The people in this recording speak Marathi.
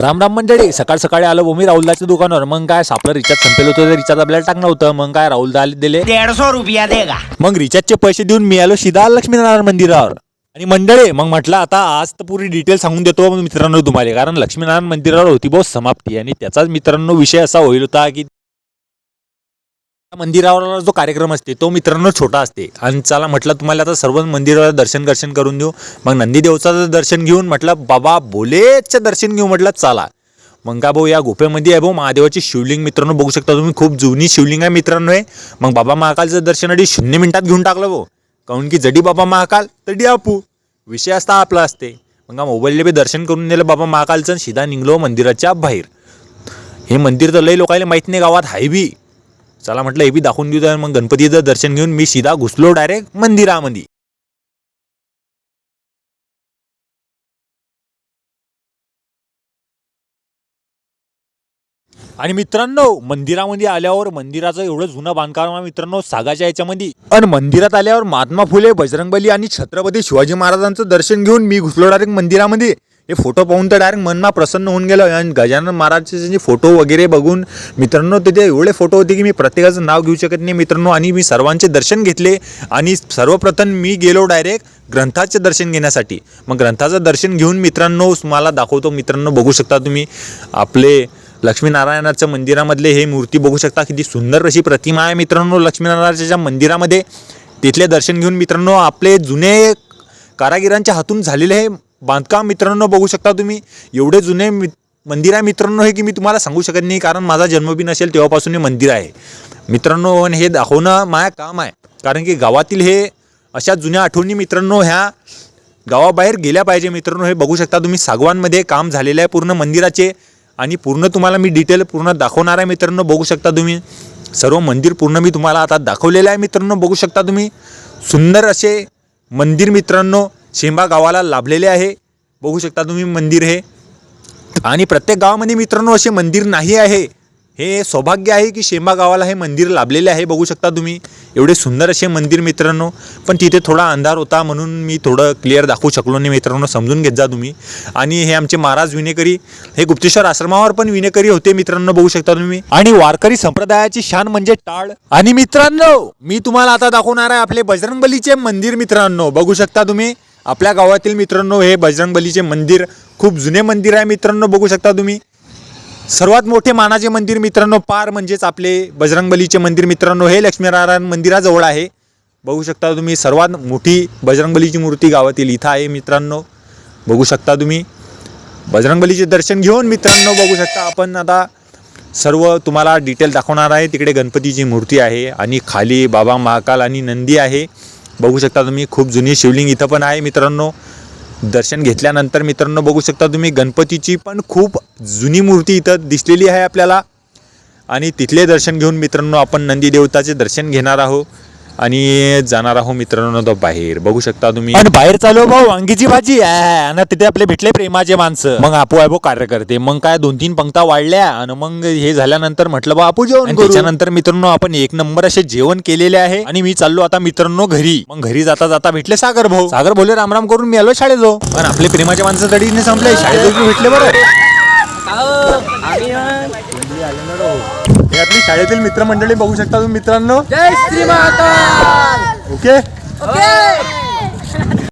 राम राम मंडळी सकाळ सकाळी आलो भूमी राहुलदाच्या दुकानावर. मग काय आपलं रिचार्ज संपेल होतं रिचार्ज आपल्याला टाकणं होतं. मग काय राहुलदा आले दिले. सौ रुपया देगा. मग रिचार्जचे पैसे देऊन मी आलो सीधा लक्ष्मीनारायण मंदिरावर. आणि मंडळी मग म्हटलं आता आज तर पुरी डिटेल सांगून देतो मित्रांनो तुम्हाला. कारण लक्ष्मीनारायण मंदिरावर होती बहुत समाप्ती. आणि त्याचाच मित्रांनो विषय असा होईल होता की मंदिरावर जो कार्यक्रम असते तो मित्रांनो छोटा असते. आणि चला म्हटलं तुम्हाला आता सर्व मंदिरावर दर्शन दर्शन करून देऊ. मग नंदीदेवचं दर्शन घेऊन म्हटलं बाबा बोलेचं दर्शन घेऊ म्हटलं चला. मग का भाऊ या गुफेमध्ये आहे भाऊ महादेवाची शिवलिंग मित्रांनो बघू शकता तुम्ही खूप जुनी शिवलिंग आहे मित्रांनो आहे मग बाबा महाकालचं दर्शन अडी शून्य मिनिटात घेऊन टाकलं भाऊ. काऊन की जडी बाबा महाकाल तडी आपू. विषय असता आपला असते. मग का मोबाईलला बी दर्शन करून दिलं बाबा महाकालचं आणि सीधा निघलो मंदिराच्या बाहेर. हे मंदिर तर लई लोकायला माहीत नाही गावात हायबी चला म्हटलं हे बी दाखवून देऊ तर. मग गणपतीचं दर्शन घेऊन मी सीधा घुसलो डायरेक्ट मंदिरामध्ये. आणि मित्रांनो मंदिरामध्ये आल्यावर मंदिराचं एवढं जुनं बांधकाम आहे मित्रांनो सागाच्या याच्यामध्ये. आणि मंदिरात आल्यावर महात्मा फुले बजरंगबली आणि छत्रपती शिवाजी महाराजांचं दर्शन घेऊन मी घुसलो डायरेक्ट मंदिरामध्ये. हे फोटो पाहून तर डायरेक्ट मनमा प्रसन्न होऊन गेलं. आणि गजानन महाराजचे जे फोटो वगैरे बघून मित्रांनो तिथे एवढे फोटो होते की मी प्रत्येकाचं नाव घेऊ शकत नाही मित्रांनो. आणि मी सर्वांचे दर्शन घेतले. आणि सर्वप्रथम मी गेलो डायरेक्ट ग्रंथाचे दर्शन घेण्यासाठी. मग ग्रंथाचं दर्शन घेऊन मित्रांनो मला दाखवतो. मित्रांनो बघू शकता तुम्ही आपले लक्ष्मीनारायणाच्या मंदिरामधले हे मूर्ती बघू शकता. किती सुंदर अशी प्रतिमा आहे मित्रांनो लक्ष्मीनारायणाच्या मंदिरामध्ये. तिथले दर्शन घेऊन मित्रांनो आपले जुने कारागिरांच्या हातून झालेले हे बांधकाम मित्रांनो बघू शकता तुम्ही. एवढे जुने मि मंदिर आहे मित्रांनो हे की मी तुम्हाला सांगू शकत नाही कारण माझा जन्म बी नसेल तेव्हापासून हे मंदिर आहे. मित्रांनो हे दाखवणं माझं काम आहे. कारण की गावातील हे अशा जुन्या आठवणी मित्रांनो ह्या गावाबाहेर गेल्या पाहिजे मित्रांनो हे बघू शकता तुम्ही. सागवानमध्ये काम झालेलं आहे पूर्ण मंदिराचे. आणि पूर्ण तुम्हाला मी डिटेल पूर्ण दाखवणार आहे मित्रांनो बघू शकता तुम्ही. सर्व मंदिर पूर्ण मी तुम्हाला आता दाखवलेलं आहे मित्रांनो बघू शकता तुम्ही. सुंदर असे मंदिर मित्रांनो. शेंबा गावाला लाभलेले आहे. बघू शकता तुम्ही मंदिर हे. आणि प्रत्येक गावामध्ये मित्रांनो असे मंदिर नाही आहे. हे सौभाग्य आहे की शेंबा गावाला हे मंदिर लाभलेले आहे. बघू शकता तुम्ही. एवढे सुंदर असे मंदिर मित्रांनो. पण तिथे थोडा अंधार होता म्हणून मी थोडं क्लिअर दाखवू शकलो नाही मित्रांनो. समजून घेत जा तुम्ही. आणि हे आमचे महाराज विनेकरी हे गुप्तेश्वर आश्रमावर पण विनेकरी होते मित्रांनो. बघू शकता तुम्ही. आणि वारकरी संप्रदायाची शान म्हणजे टाळ. आणि मित्रांनो मी तुम्हाला आता दाखवणार आहे आपले बजरंगबलीचे मंदिर मित्रांनो. बघू शकता तुम्ही. आपल्या गावातील मित्रांनो हे बजरंगबलीचे मंदिर खूप जुने मंदिर आहे मित्रांनो बघू शकता तुम्ही. सर्वात मोठे मानाचे मंदिर मित्रांनो पार म्हणजेच आपले बजरंगबलीचे मंदिर मित्रांनो हे लक्ष्मीनारायण मंदिराजवळ आहे. बघू शकता तुम्ही सर्वात मोठी बजरंगबलीची मूर्ती गावातील इथं आहे मित्रांनो. बघू शकता तुम्ही. बजरंगबलीचे दर्शन घेऊन मित्रांनो बघू शकता आपण आता सर्व तुम्हाला डिटेल दाखवणार आहे. तिकडे गणपतीची मूर्ती आहे आणि खाली बाबा महाकाल आणि नंदी आहे. बघू शकता तुम्ही खूप जुनी शिवलिंग इथं पण आहे मित्रांनो. दर्शन घेतल्यानंतर मित्रांनो बघू शकता तुम्ही गणपतीची पण खूप जुनी मूर्ती इथं दिसलेली आहे आपल्याला. आणि तिथले दर्शन घेऊन मित्रांनो आपण नंदी देवताचे दर्शन घेणार आहोत. आणि जाणार आहोत मित्रांनो तो बाहेर. बघू शकता तुम्ही. आणि बाहेर चालू भाऊ वांगीची भाजी. आणि तिथे आपले भेटले प्रेमाचे माणसं. मग आपू आहे भाऊ कार्यकर्ते. मग काय दोन तीन पंक्ता वाढल्या. आणि मग हे झाल्यानंतर म्हटलं बा आपू जेवण करू. त्याच्यानंतर मित्रांनो आपण एक नंबर असे जेवण केलेले आहे. आणि मी चाललो आता मित्रांनो घरी. मग घरी जाता जाता भेटले सागर भाऊ. सागर बोले रामराम करून मी आलो शाळेत जाऊ. पण आपले प्रेमाचे माणसं तरी नाही संपले. शाळेत भेटले बरं. आपली शाळेतील मित्रमंडळी बघू शकता तुम्ही मित्रांनो. जय श्री महाकाल! Okay okay